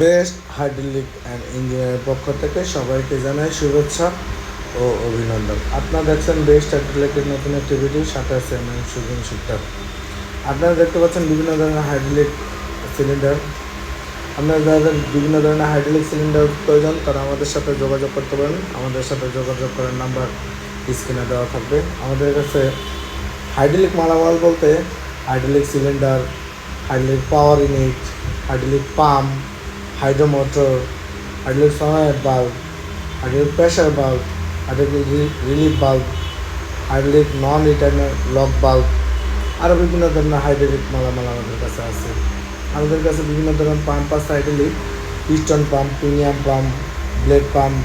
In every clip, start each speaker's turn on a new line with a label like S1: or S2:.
S1: Best hydraulic and ইঞ্জিনিয়ারের পক্ষ থেকে সবাইকে জানাই শুভেচ্ছা ও অভিনন্দন। আপনারা দেখছেন বেস্ট হাইড্রোলিকের নতুন একটি ভিডিও সাথে আছে আমি সুজন শিকদার আপনারা দেখতে পাচ্ছেন বিভিন্ন ধরনের হাইড্রোলিক সিলিন্ডার আপনারা যাদের বিভিন্ন ধরনের হাইড্রোলিক সিলিন্ডার প্রয়োজন, তারা আমাদের সাথে যোগাযোগ করতে পারেন। আমাদের সাথে যোগাযোগ করার নাম্বার স্ক্রিনে দেওয়া থাকবে। আমাদের কাছে হাইড্রোলিক মালামাল বলতে hydraulic cylinder hydraulic power unit hydraulic pump হাইড্রোমোটর hydraulic সনায়েট bulb hydraulic pressure bulb hydraulic relief bulb hydraulic নন রিটার্নার লক বাল্ব আরও বিভিন্ন ধরনের হাইড্রোলিক মালামাল আমাদের কাছে আছে। আমাদের কাছে বিভিন্ন ধরনের পাম্প আছে hydraulic piston pump premium pump blade pump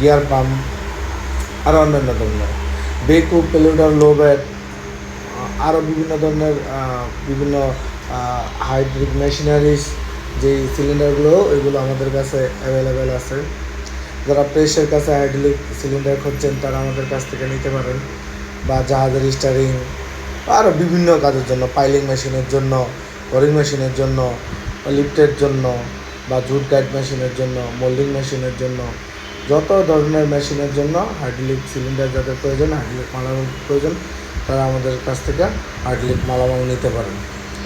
S1: gear pump আরও অন্যান্য ধরনের। বেকু পেলুডার লো ব্যাট আরও বিভিন্ন ধরনের বিভিন্ন হাইড্রিক মেশিনারিজ যে সিলিন্ডারগুলো ওইগুলো আমাদের কাছে অ্যাভেলেবেল আছে। যারা প্রেসের কাছে হাইড্রোলিক সিলিন্ডার খুঁজছেন, তারা আমাদের কাছ থেকে নিতে পারেন। বা জাহাজের স্টারিং আরও বিভিন্ন কাজের জন্য পাইলিং মেশিনের জন্য বোরিং মেশিনের জন্য লিফটের জন্য, বা জুট গাইড মেশিনের জন্য মোল্ডিং মেশিনের জন্য, যত ধরনের মেশিনের জন্য হাইড্রোলিক সিলিন্ডার যাদের প্রয়োজন হাইড্রোলিক মালামাল প্রয়োজন, তারা আমাদের কাছ থেকে হাইড্রোলিক মালামাল নিতে পারেন।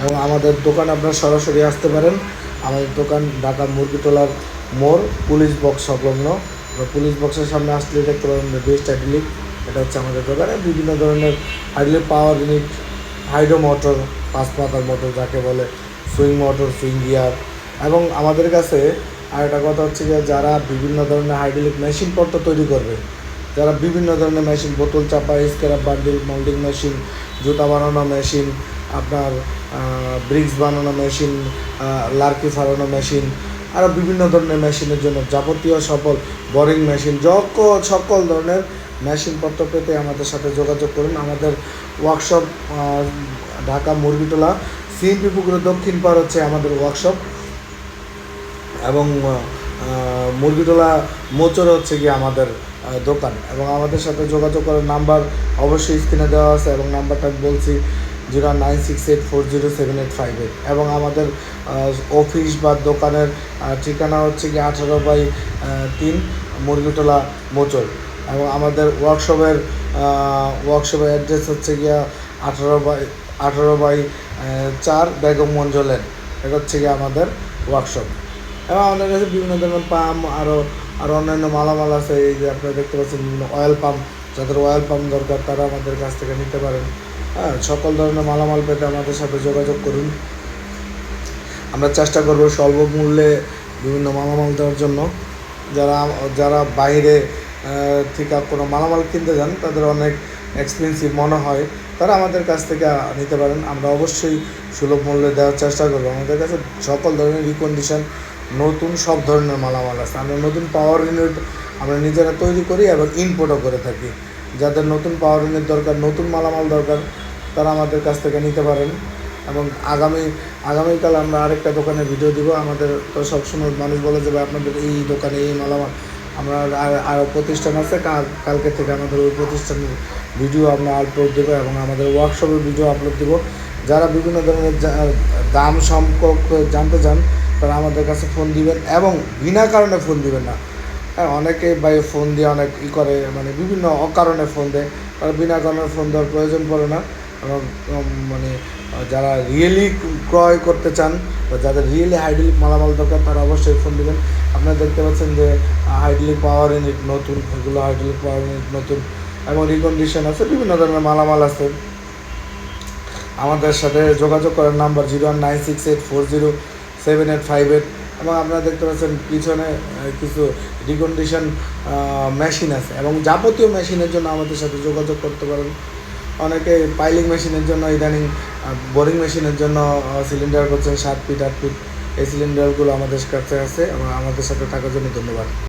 S1: এবং আমাদের দোকান আপনারা সরাসরি আসতে পারেন। আমাদের দোকান ঢাকা মুরগিটোলার মোড়, পুলিশ বক্স সংলগ্ন। পুলিশ বক্সের সামনে আসলে দেখতে পাবেন বেস্ট হাইড্রোলিক এটা হচ্ছে আমাদের দোকানে বিভিন্ন ধরনের hydraulic power unit hydro motor পাঁচ পাতার মোটর যাকে বলে সুইং মোটর সুইং গিয়ার এবং আমাদের কাছে আর একটা কথা হচ্ছে যে যারা বিভিন্ন ধরনের হাইড্রোলিক মেশিনপত্র তৈরি করবে, যারা বিভিন্ন ধরনের মেশিন বোতল, চাপা স্ক্র্যাপ বান্ডিল মোল্ডিং মেশিন জুতা বানানো মেশিন আপনার ব্রিক্স বানানো মেশিন লার্কি ফালানো মেশিন আরও বিভিন্ন ধরনের মেশিনের জন্য যাবতীয় সফল বোরিং মেশিন যক সকল ধরনের মেশিনপত্র পেতে আমাদের সাথে যোগাযোগ করুন। আমাদের ওয়ার্কশপ ঢাকা মুরগিটোলা সিএমপি পুকুরের দক্ষিণ পার হচ্ছে আমাদের ওয়ার্কশপ এবং মুরগিটোলা মোচর হচ্ছে গিয়ে আমাদের দোকান। এবং আমাদের সাথে যোগাযোগ করার নাম্বার অবশ্যই স্ক্রিনে দেওয়া আছে এবং নাম্বারটা বলছি zero nine six eight four zero seven eight five eight. এবং আমাদের অফিস বা দোকানের ঠিকানা হচ্ছে কি আঠারো বাই তিন মুরগিটোলা মোচর এবং আমাদের ওয়ার্কশপের ওয়ার্কশপের অ্যাড্রেস হচ্ছে গিয়া আঠারো বাই আঠারো বাই চার বেগমগঞ্জ লেন। এটা হচ্ছে গিয়ে আমাদের ওয়ার্কশপ এবং আমাদের কাছে বিভিন্ন ধরনের পাম্প আরও আরও অন্যান্য মালামাল আছে। এই যে আপনারা দেখতে পাচ্ছেন বিভিন্ন অয়েল পাম্প যাদের অয়েল পাম্প দরকার, তারা আমাদের কাছ থেকে নিতে পারেন। হ্যাঁ সকল ধরনের মালামাল পেতে আমাদের সাথে যোগাযোগ করুন। আমরা চেষ্টা করব স্বল্প মূল্যে বিভিন্ন মালামাল দেওয়ার জন্য। যারা যারা বাইরে থেকে কোনো মালামাল কিনতে যান, তাদের অনেক এক্সপেন্সিভ মনে হয়, তারা আমাদের কাছ থেকে নিতে পারেন। আমরা অবশ্যই সুলভ মূল্যে দেওয়ার চেষ্টা করব। আমাদের কাছে সকল ধরনের রিকন্ডিশন নতুন সব ধরনের মালামাল আছে। আমরা নতুন পাওয়ার ইউনিট আমরা নিজেরা তৈরি করি এবং ইনপোর্টও করে থাকি। যাদের নতুন পাওয়ার ইউনিট দরকার, নতুন মালামাল দরকার তারা আমাদের কাছ থেকে নিতে পারেন এবং আগামী, আগামীকাল আমরা আরেকটা দোকানে ভিডিও দিব। আমাদের তো সবসময় মানুষ বলে যে, ভাই, আপনাদের এই দোকানে এই মালামাল আমরা আর আরও প্রতিষ্ঠান আছে, কাল, কালকে থেকে আমাদের ওই প্রতিষ্ঠানের ভিডিও আমরা আপলোড দেবো এবং আমাদের ওয়ার্কশপের ভিডিও আপলোড দেবো। যারা বিভিন্ন ধরনের দাম সম্পর্কে জানতে চান, তারা আমাদের কাছে ফোন দিবেন এবং বিনা কারণে ফোন দিবেন না। হ্যাঁ অনেকে ভাই ফোন দিয়ে অনেক ই করে মানে বিভিন্ন অকারণে ফোন দেয়। তারা বিনা কারণে ফোন দেওয়ার প্রয়োজন পড়ে না। মানে যারা রিয়েলি ক্রয় করতে চান বা যাদের রিয়েলি হাইড্রোলিক মালামাল দরকার, তারা অবশ্যই ফোন দিবেন। আপনারা দেখতে পাচ্ছেন যে হাইড্রোলিক পাওয়ার ইউনিট নতুন, এগুলো হাইড্রোলিক পাওয়ার ইউনিট নতুন, এবং রিকন্ডিশন আছে, বিভিন্ন ধরনের মালামাল আছে। আমাদের সাথে যোগাযোগ করার number zero one nine six eight four zero seven eight five eight, এবং আপনারা দেখতে পাচ্ছেন পিছনে কিছু রিকন্ডিশন মেশিন আছে, এবং যাবতীয় মেশিনের জন্য আমাদের সাথে যোগাযোগ করতে পারেন। অনেকে পাইলিং মেশিনের জন্য, ইদানিং বোরিং মেশিনের জন্য সিলিন্ডার করছেন, সাত ফিট আট ফিট এই সিলিন্ডারগুলো আমাদের কাছে আছে, এবং আমাদের সাথে থাকার জন্য ধন্যবাদ।